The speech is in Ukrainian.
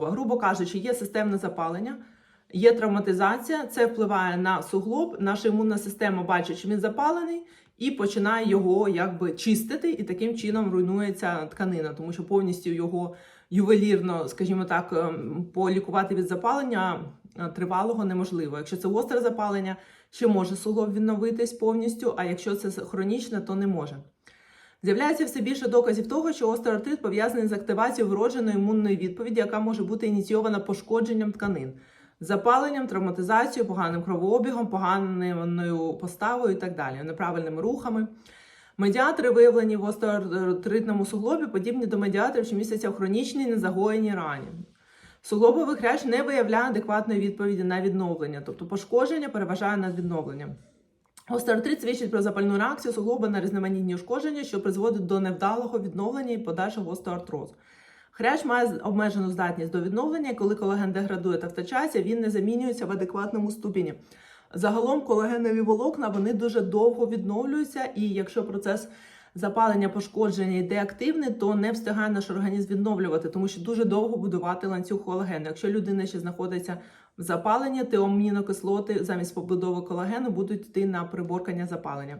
Грубо кажучи, є системне запалення, є травматизація, це впливає на суглоб. Наша імунна система бачить, що він запалений, і починає його якби чистити, і таким чином руйнується тканина, тому що повністю його ювелірно, скажімо так, ем, полікувати від запалення е, тривалого неможливо. Якщо це гостре запалення, ще може суглоб відновитись повністю, а якщо це хронічне, то не може. З'являється все більше доказів того, що остеоартрит пов'язаний з активацією вродженої імунної відповіді, яка може бути ініційована пошкодженням тканин, запаленням, травматизацією, поганим кровообігом, поганою поставою і так далі, неправильними рухами. Медіатори, виявлені в остеоартритному суглобі, подібні до медіаторів, що містяться в хронічній незагоєній рані. Суглобовий хрящ не виявляє адекватної відповіді на відновлення, тобто пошкодження переважає над відновленням. Остеоартрит свідчить про запальну реакцію суглоба на різноманітні ушкодження, що призводить до невдалого відновлення і подальшого остеоартрозу. Хрящ має обмежену здатність до відновлення, коли колаген деградує та втрачається, він не замінюється в адекватному ступені. Загалом колагенові волокна вони дуже довго відновлюються, і якщо процес запалення пошкодження йде активне, то не встигає наш організм відновлювати, тому що дуже довго будувати ланцюг колагену. Якщо людина ще знаходиться в запаленні, то амінокислоти замість побудови колагену будуть йти на приборкання запалення.